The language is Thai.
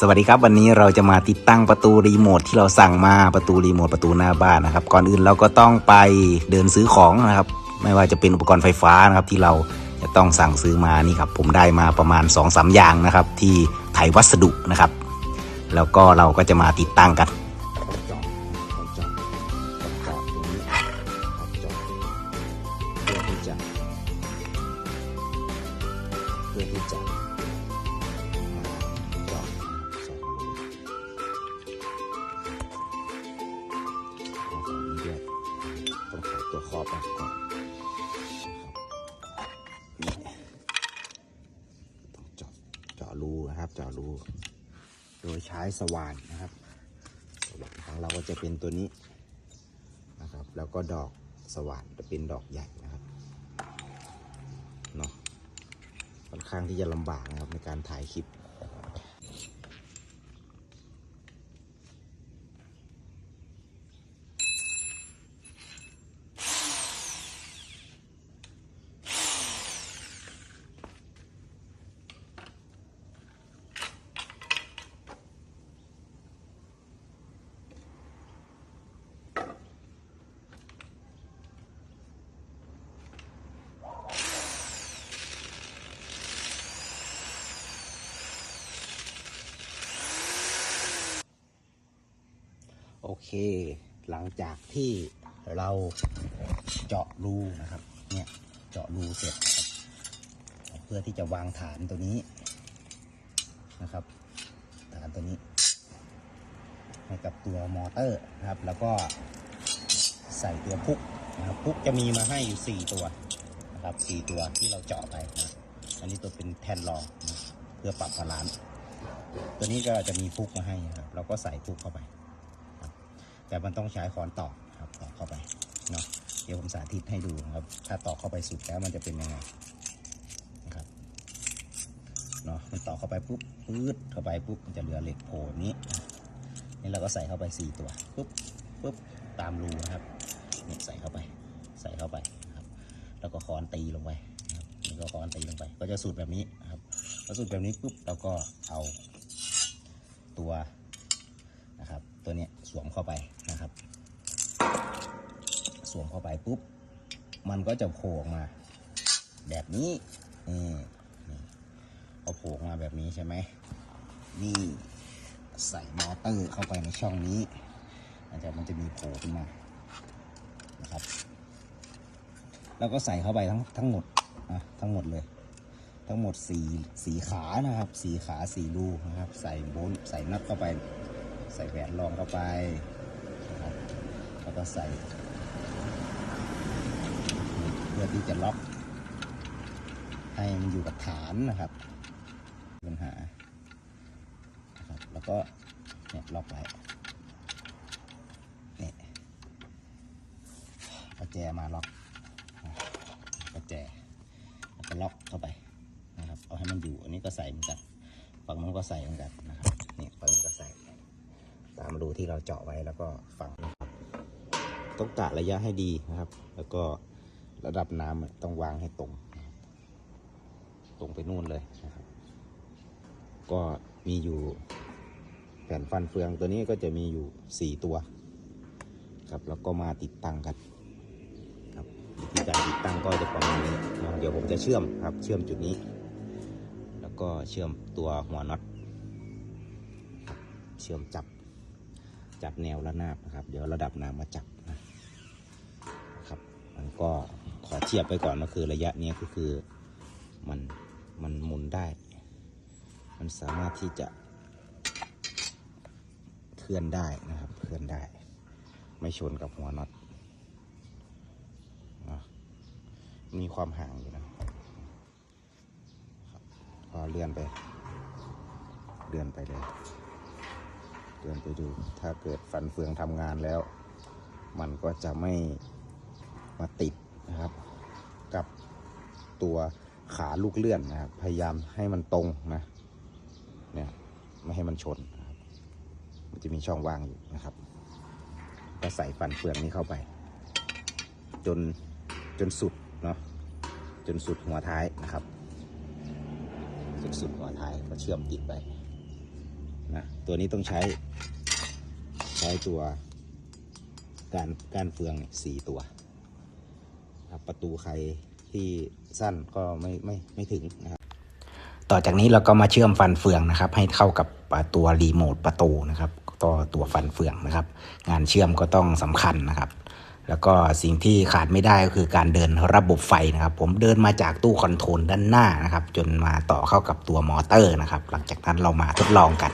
สวัสดีครับวันนี้เราจะมาติดตั้งประตูรีโมทที่เราสั่งมาประตูรีโมทประตูหน้าบ้านนะครับ ก่อนอื่นเราก็ต้องไปเดินซื้อของนะครับ ไม่ว่าจะเป็นอุปกรณ์ไฟฟ้านะครับที่เราจะต้องสั่งซื้อมานี่ครับผมได้มาประมาณ2อสอย่างนะครับ ที่ไทยวัสดุนะครับ แล้วก็เราก็จะมาติดตั้งกันเพื่อที่จะ นี่ต้องเจาะเจาะรูนะครับเจาะรูโดยใช้สว่านนะครับสว่านของเราก็จะเป็นตัวนี้นะครับ แล้วก็ดอกสว่านจะเป็นดอกใหญ่นะครับเนาะค่อนข้างที่จะลำบากนะครับในการถ่ายคลิป โอเค หลังจากที่เราเจาะรูนะครับ เนี่ยเจาะรูเสร็จ เพื่อที่จะวางฐานตัวนี้นะครับ ฐานตัวนี้ ให้กับตัวมอเตอร์นะครับ แล้วก็ใส่ตัวพุกนะครับพุกจะมีมาให้อยู่ 4 ตัวนะครับ 4 ตัวที่เราเจาะไปนะอันนี้ตัวเป็นแทนรองนะเพื่อปรับบาลานซ์ตัวนี้ก็จะมีพุกมาให้นะครับเราก็ใส่พุกเข้าไป แต่มันต้องใช้ค้อนตอกครับตอกเข้าไปเนาะเดี๋ยวผมสาธิตให้ดูครับ ถ้าตอกเข้าไปสุดแล้วมันจะเป็นยังไงนะครับเนาะมันตอกเข้าไปปุ๊บปื๊ดเข้าไปปุ๊บมันจะเหลือเหล็กโผล่นี้นี่เราก็ใส่เข้าไปสี่ตัวปุ๊บปุ๊บตามรูนะครับเนี่ยใส่เข้าไปใส่เข้าไปนะครับ แล้วก็ค้อนตีลงไปนะครับนี่ก็ค้อนตีลงไป ก็จะสูตรแบบนี้นะครับพอสูตรแบบนี้ปุ๊บเราก็เอาตัว ตัวนี้สวมเข้าไปนะครับ สวมเข้าไปปุ๊บ มันก็จะโผล่ออกมา แบบนี้นี่นี่พอโผล่ออกมาแบบนี้ใช่ไหมนี่ใส่มอเตอร์เข้าไปในช่องนี้มันจะมันจะมีโผล่ขึ้นมานะครับ แล้วก็ใส่เข้าไปทั้งทั้งหมดอะทั้งหมดเลย ทั้งหมดสี่สี่ขานะครับ สี่ขาสี่รูนะครับ ใส่โบนใส่นัดเข้าไป ใส่แหวนรองเข้าไปนะครับแล้วก็ใส่ เพื่อที่จะล็อกให้มันอยู่กับฐานนะครับปัญหานะครับแล้วก็เนี่ยล็อกไว้เนี่ยเอาแจมาล็อกนะแจแล้วก็ล็อกเข้าไปนะครับเอาให้มันอยู่อันนี้ก็ใส่เหมือนกันฝั่งมันก็ใส่เหมือนกันนะครับนี่ฝั่งนี้ก็ใส่ ตามรูที่เราเจาะไว้แล้วก็ฝังนะครับต้องกะระยะให้ดีนะครับ แล้วก็ระดับน้ำต้องวางให้ตรง ตรงไปนู่นเลยนะครับ ก็มีอยู่แผ่นฟันเฟืองตัวนี้ก็จะมีอยู่ 4 ตัวครับแล้วก็มาติดตั้งกันครับวิธีการติดตั้งก็จะประมาณนี้เนะเดี๋ยวผมจะเชื่อมครับ เชื่อมจุดนี้ แล้วก็เชื่อมตัวหัวน็อตเชื่อมจับ จับแนวระนาบนะครับ เดี๋ยวระดับน้ำมาจับนะครับ มันก็ขอเทียบไปก่อนก็คือระยะนี้ก็คือมันมันหมุนได้ มันสามารถที่จะเคลื่อนได้นะครับ เคลื่อนได้ ไม่ชนกับหัวน็อตมีความห่างอยู่นะครับก็เลื่อนไป เลื่อนไปเลย เดินไปดู ถ้าเกิดฟันเฟืองทำงานแล้ว มันก็จะไม่มาติดนะครับ กับตัวขาลูกเลื่อนนะครับ พยายามให้มันตรงนะ เนี่ยไม่ให้มันชนนะครับ มันจะมีช่องว่างอยู่นะครับ ก็ใส่ฟันเฟืองนี้เข้าไป จนจนสุดเนาะ จนสุดหัวท้ายนะครับ จนสุดหัวท้ายก็เชื่อมติดไป นะตัวนี้ต้องใช้ ใช้ตัว การการเฟืองสี่ตัวครับประตูใครที่สั้นก็ไม่ไม่ไม่ถึงนะครับต่อจากนี้เราก็มาเชื่อมฟันเฟืองนะครับ ให้เข้ากับตัวรีโมทประตูนะครับต่อตัวฟันเฟืองนะครับ งานเชื่อมก็ต้องสำคัญนะครับ แล้วก็สิ่งที่ขาดไม่ได้ก็คือการเดินระบบไฟนะครับ ผมเดินมาจากตู้คอนโทรลด้านหน้านะครับ จนมาต่อเข้ากับตัวมอเตอร์นะครับ หลังจากนั้นเรามาทดลองกัน